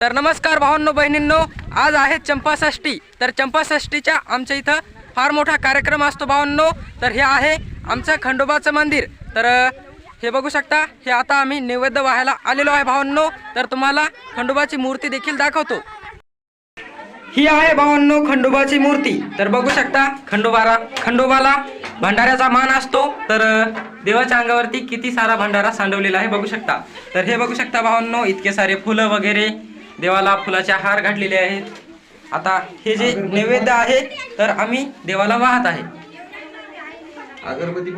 तर नमस्कार भावांनो बहिणींनो आज आहे चंपाषष्ठी. तर चंपाषष्ठीच्या आमच्या इथं फार मोठा कार्यक्रम असतो भावांनो. तर हे आहे आमचं खंडोबाचं मंदिर. तर हे बघू शकता हे आता आम्ही नैवेद्य व्हायला आलेलो आहे भावांनो. तर तुम्हाला खंडोबाची मूर्ती देखील दाखवतो. ही आहे भावांनो खंडोबाची मूर्ती. तर बघू शकता खंडोबाला खंडोबाला भंडाऱ्याचा मान असतो. तर देवाच्या अंगावरती किती सारा भंडारा सांडवलेला आहे बघू शकता. तर हे बघू शकता भावांनो इतके सारे फुलं वगैरे. देवाला फुलाचे हार घातलेले आहेत. आता हे जे नैवेद्य आहे तर आम्ही देवाला वाहत आहे. अगरबत्ती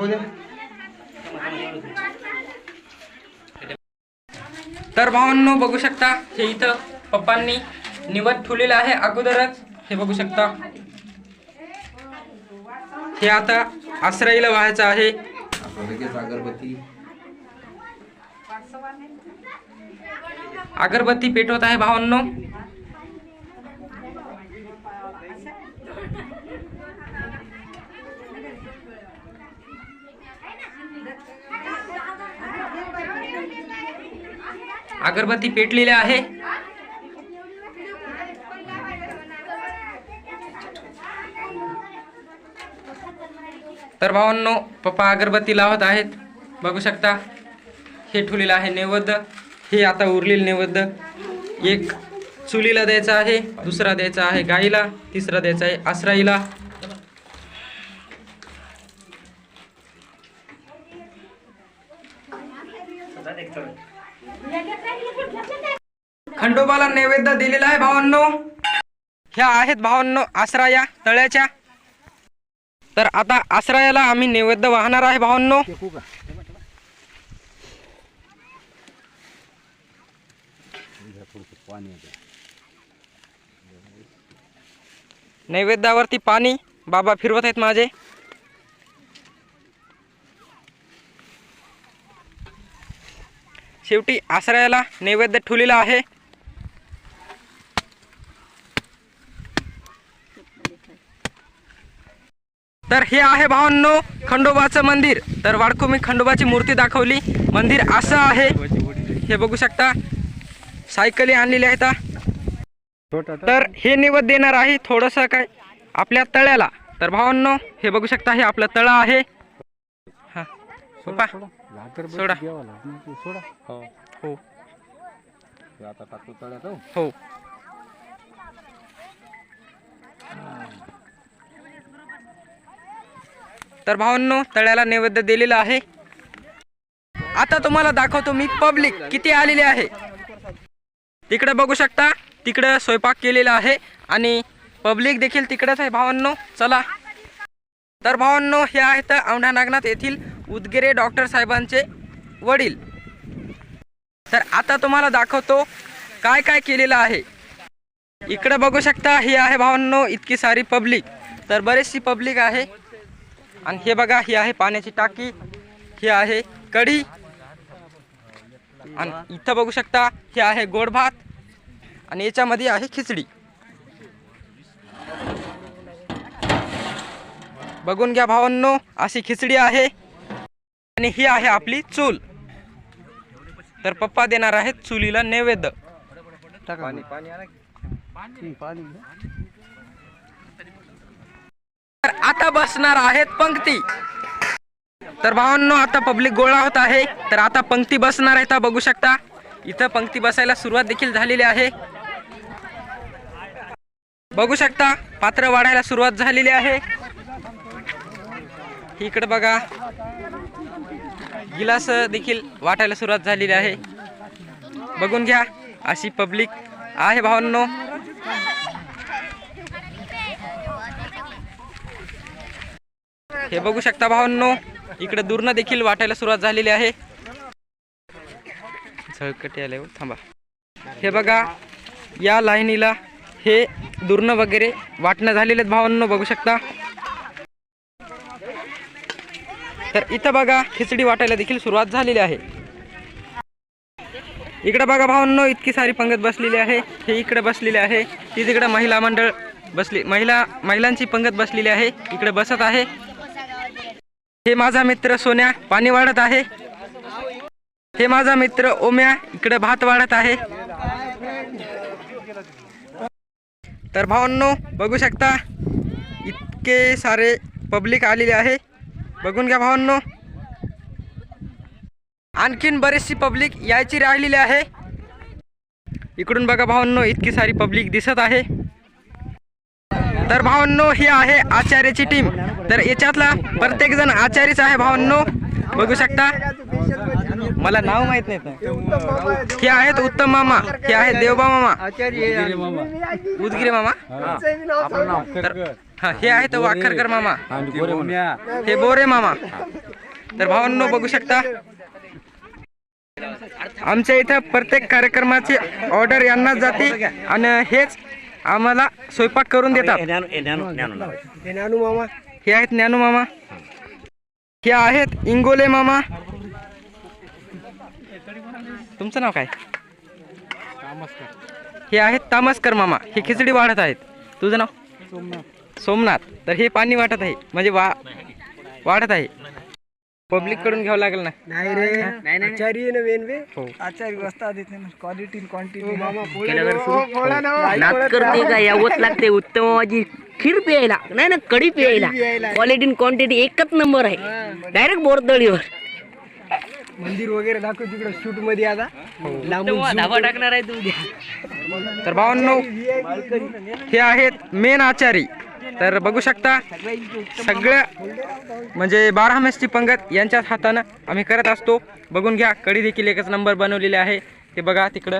तर भावांनो बघू शकता हे इथं पप्पांनी निवड ठेवलेलं आहे अगोदरच. हे बघू शकता. हे आता आश्रयीला व्हायचं आहे. अगरबत्ती. अगरबत्ती पेटवत आहे भावांनो. अगरबत्ती पेटलेली आहे. तर भावांनो पप्पा अगरबत्ती लावत आहेत. बघू शकता हे ठेवलेलं आहे नैवेद्य. हे आता उरलेलं नैवेद्य. एक चुलीला द्यायचा आहे दुसरा द्यायचा आहे गाईला तिसरा द्यायचा आहे आसराईला. खंडोबाला नैवेद्य दिलेला आहे भावांनो. ह्या आहेत भावांनो आसराया तळ्याच्या. तर आता आसरायाला आम्ही नैवेद्य वाहणार आहे भावांनो. नैवेद्यावरती पाणी. बाबा फिरवत आहेत माझे. शेवटी आसरायाला नैवेद्य ठेवलेला आहे. तर हे आहे भावांनो खंडोबाचं मंदिर. तर वाडको मी खंडोबाची मूर्ती दाखवली. मंदिर असं आहे. हे बघू शकता. सायकली आणलेल्या आहेत तर हे निवद देणार आहे थोडंसं काय आपल्या तळ्याला. तर भावांनो हे बघू शकता हे आपलं तळ आहे. हा. सोडा. हो. हो. हो. तर भावांनो तळ्याला नैवेद्य दिलेला आहे. आता तुम्हाला दाखवतो मी पब्लिक किती आलेली आहे. तिकडे बघू शकता तिकडे स्वयंपाक केलेला आहे आणि पब्लिक देखील तिकडेच आहे भावांनो. चला. तर भावांनो हे आहेत औंढा नागनाथ येथील उदगिरे डॉक्टर साहेबांचे वडील. तर आता तुम्हाला दाखवतो काय काय केलेलं आहे. इकडे बघू शकता ही आहे भावांनो इतकी सारी पब्लिक. तर बरीचशी पब्लिक आहे. आणि हे बघा ही आहे पाण्याची टाकी ही आहे कढी. आणि इथं बघू शकता हे आहे गोड भात आणि याच्यामध्ये आहे खिचडी. बघून घ्या भावांनो अशी खिचडी आहे. आणि ही आहे आपली चूल. तर पप्पा देणार आहेत चुलीला नैवेद्य. तर आता बसणार आहेत पंक्ती. तर भावांनो आता पब्लिक गोळा होत आहे. तर आता पंक्ती बसणार आहे बघू शकता. इथं पंक्ती बसायला सुरुवात देखील झालेली आहे. बघू शकता पात्र वाढायला सुरुवात झालेली आहे. इकडे बघा. गिलास देखील वाटायला सुरुवात झालेली आहे. बघून घ्या अशी पब्लिक आहे भावांनो. हे बघू शकता भावांनो. इकडे दूरनं देखील वाटायला सुरुवात झालेली आहे. झळकटी आल्यावर हो, थांबा. हे बघा या लाईनीला हे दुर्ण वगैरे वाटणं झालेले भावांना भावांनो बघू शकता. तर इथं बघा खिचडी वाटायला देखील सुरुवात झालेली आहे. इकडे बघा भावांनो इतकी सारी पंगत बसलेली आहे. हे इकडे बसलेले आहे. ती तिकडे महिला मंडळ बसली महिला महिलांची पंगत बसलेली आहे. इकडे बसत आहे. हे माझा मित्र सोन्या पाणी वाढत आहे. हे माझा मित्र ओम्या इकडे भात वाढत आहे. तर भावांनो बघू शकता इतके सारे पब्लिक आलेले आहे. बघून घ्या भावांनो. आणखीन बरीचशी पब्लिक यायची राहिलेली आहे. इकडून बघा भावांनो इतकी सारी पब्लिक दिसत आहे. तर भावांनो ही आहे आचार्याची टीम तर याच्यातला प्रत्येक जण आचार्यच आहे भावांनो. बघू शकता. मला नाव माहीत नाही हे आहेत उत्तम मामा. हे आहेत देवबा मामा. उदगिरे मामा. तर हा, हे आहेत वाखरकर मामा. हे बोरे मामा. तर भावांनो बघू शकता. आमच्या इथं प्रत्येक कार्यक्रमाची ऑर्डर यांनाच जाते. आणि हेच आम्हाला स्वयंपाक करून देतात. हे आहेत ज्ञानू मामा. हे आहेत इंगोले मामा. तुमचं नाव काय? हे आहेत तामसकर मामा. हे खिचडी वाढत आहेत. तुझं नाव? सोमनाथ. तर हे पाणी वाटत आहे. म्हणजे वा वाढत आहे. पब्लिककडून घ्यावं लागेल ना? नाही रे. आचारी ना वेन वे? हो. आचारी वस्ता देत नाही क्वालिटी क्वांटिटी करते का? यावंच लागते. उत्तम माझी खीर प्यायला. नाही ना कढी प्यायला. क्वालिटी क्वांटिटी एकच नंबर आहे. डायरेक्ट बोरदळीवर. मंदिर वगैरे दाखव तिकडे शूटमध्ये आता. धाबा टाकणार आहे तू तर भावांनो हे आहेत मेन आचारी. तर बघू शकता सगळं म्हणजे बारा मेसची पंगत यांच्याच हातानं आम्ही करत असतो. बघून घ्या कडी देखील एकच नंबर बनवलेले आहे. ते बघा तिकडं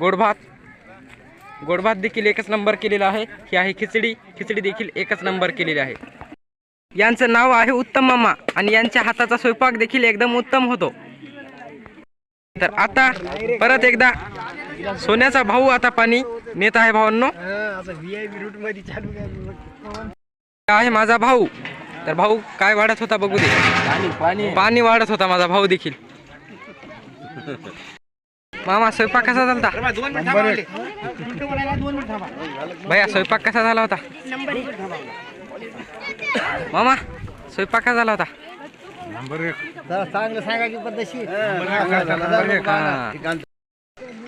गोडभात. गोडभात देखील एकच नंबर केलेला आहे. ही आहे खिचडी. खिचडी देखील एकच नंबर केलेली आहे. यांचं नाव आहे उत्तम मामा आणि यांच्या हाताचा स्वयंपाक देखील एकदम उत्तम होतो. तर आता परत एकदा सोन्याचा भाऊ आता पाणी नेत आहे भावांनो. आहे माझा भाऊ. तर भाऊ काय वाढत होता बघू दे. पाणी पाणी वाढत होता माझा भाऊ देखील. मामा स्वयंपाक कसा झाला भैया स्वयंपाक कसा झाला होता? मामा स्वयंपाक कसा झाला होता? चांगलं सांगायची पद्धतशीर.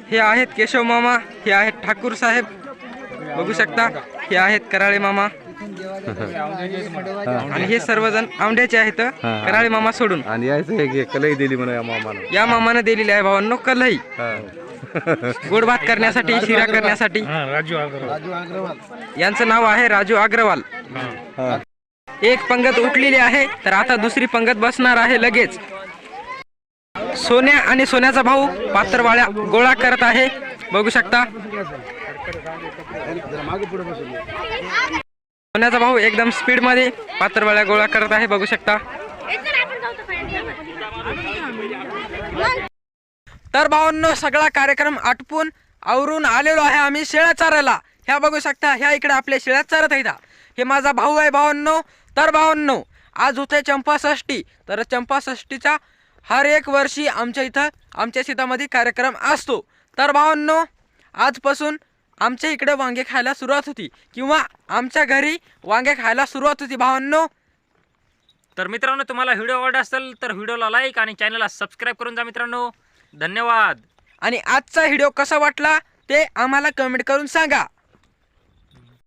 हा. हे आहेत केशव मामा हे आहेत ठाकूर साहेब. बघू शकता हे आहेत कराळे मामा. आणि हे सर्वजण औंढ्याचे आहेत कराळे मामा सोडून. आणि यायचं हे घे कलई दिली म्हणा या मामाला या मामानं दिलेली आहे भावांनो कलही. गोड भात करण्यासाठी शिरा करण्यासाठी. यांचं नाव आहे राजू अग्रवाल. एक पंगत उठलेली आहे तर आता दुसरी पंगत बसणार आहे लगेच. सोन्या आणि सोन्याचा भाऊ पात्रवाळ्या गोळा करत आहे. बघू शकता. सोन्याचा भाऊ एकदम स्पीडमध्ये पात्रवाळ्या गोळा करत आहे. बघू शकता. तर भावांनो सगळा कार्यक्रम आटपून आवरून आलेलो आहे आम्ही शेळ्या चारायला. ह्या बघू शकता ह्या इकडे आपल्या शेळ्या चारत आहेत. हे माझा भाऊ आहे भावांनो. तर भावांनो आज होते चंपाषष्ठी. तर चंपाषष्ठीचा हर एक वर्षी आमच्या इथं आमच्या शेतामध्ये कार्यक्रम असतो. तर भावांनो आजपासून आमच्या इकडे वांगे खायला सुरुवात होती किंवा आमच्या घरी वांगे खायला सुरुवात होती भावांनो. तर मित्रांनो तुम्हाला व्हिडिओ आवडला असेल तर व्हिडिओला लाईक आणि चॅनलला सबस्क्राईब करून जा मित्रांनो. धन्यवाद. आणि आजचा व्हिडिओ कसा वाटला ते आम्हाला कमेंट करून सांगा.